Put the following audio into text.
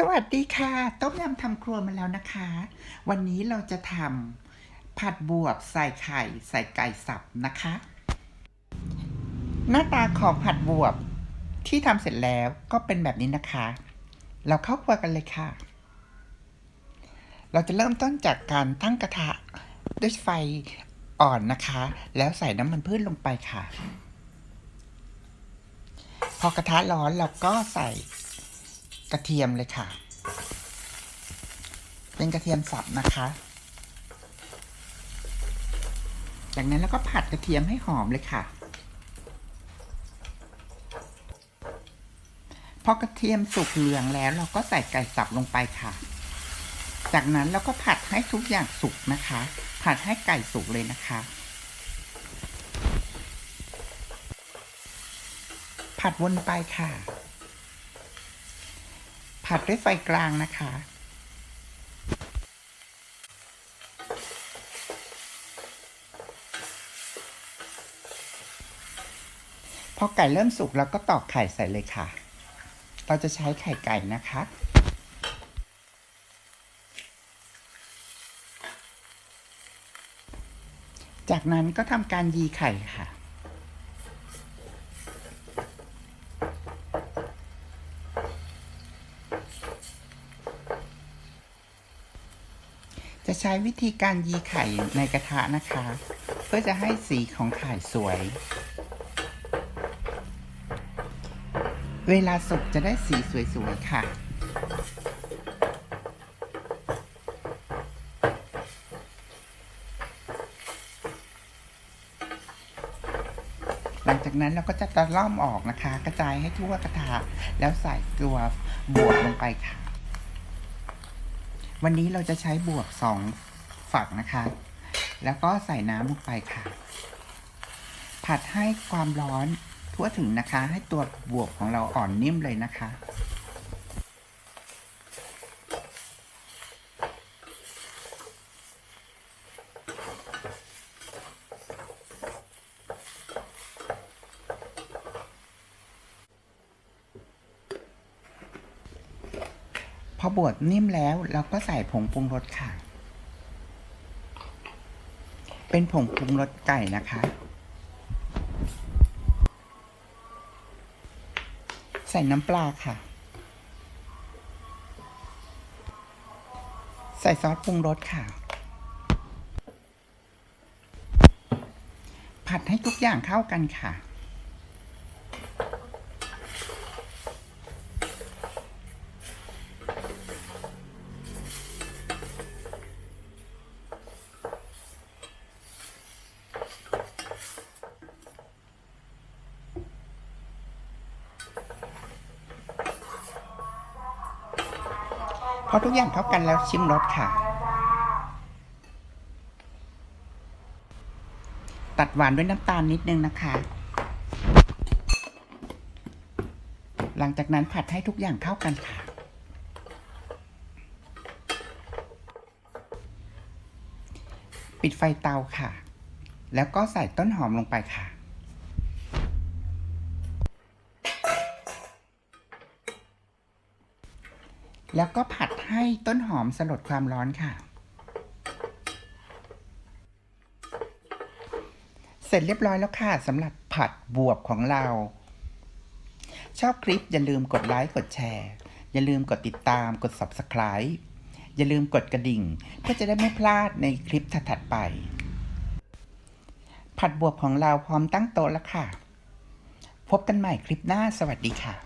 สวัสดีค่ะ ต้มยำทำครัวมาแล้วนะคะ วันนี้เราจะทำผัดบวบใส่ไข่ ใส่ไก่สับนะคะ หน้าตาของผัดบวบที่ทำเสร็จแล้วก็เป็นแบบนี้นะคะ เราเข้าครัวกันเลยค่ะ เราจะเริ่มต้นจากการตั้งกระทะด้วยไฟอ่อนนะคะ แล้วใส่น้ำมันพืชลงไปค่ะ พอกระทะร้อนเราก็ใส่ กระเทียมเลยค่ะ เป็นกระเทียมสับนะคะ จากนั้นเราก็ผัดกระเทียมให้หอมเลยค่ะ พอกระเทียมสุกเหลืองแล้วเราก็ใส่ไก่สับลงไปค่ะ จากนั้นเราก็ผัดให้ทุกอย่างสุกนะคะ ผัดให้ไก่สุกเลยนะคะผัดวนไปค่ะ ผัดด้วยไฟกลางนะคะ พอไก่เริ่มสุกเราก็ตอกไข่ใส่เลยค่ะ เราจะใช้ไข่ไก่นะคะจากนั้นก็ทำการยีไข่ค่ะ จะใช้วิธีการยีไข่ในกระทะนะคะ เพื่อจะให้สีของไข่สวย เวลาสุกจะได้สีสวยๆค่ะหลังจากนั้นเราก็จะตะล่อมออกนะคะ กระจายให้ทั่วกระทะแล้วใส่ตัวบวบลงไปค่ะ วันนี้เราจะใช้บวบสองฝักนะคะ แล้วก็ใส่น้ำลงไปค่ะ ผัดให้ความร้อนทั่วถึงนะคะ ให้ตัวบวบของเราอ่อนนิ่มเลยนะคะ อบวบนิ่มแล้วเราก็ใส่ผงปรุงรสค่ะ เป็นผงปรุงรสไก่นะคะ ใส่น้ำปลาค่ะ ใส่ซอสปรุงรสค่ะ ผัดให้ทุกอย่างเข้ากันค่ะ อทุกอย่างเข้ากันแล้วชิมรสค่ะ ตัดหวานด้วยน้ำตาลนิดนึงนะคะ หลังจากนั้นผัดให้ทุกอย่างเข้ากันค่ะ ปิดไฟเตาค่ะ แล้วก็ใส่ต้นหอมลงไปค่ะ แล้วก็ผัดให้ต้นหอมสลดความร้อนค่ะ เสร็จเรียบร้อยแล้วค่ะสำหรับผัดบวบของเรา ชอบคลิปอย่าลืมกดไลค์กดแชร์ อย่าลืมกดติดตามกด Subscribe อย่าลืมกดกระดิ่ง เพื่อจะได้ไม่พลาดในคลิปถัดไป ผัดบวบของเราพร้อมตั้งโต๊ะแล้วค่ะ พบกันใหม่คลิปหน้าสวัสดีค่ะ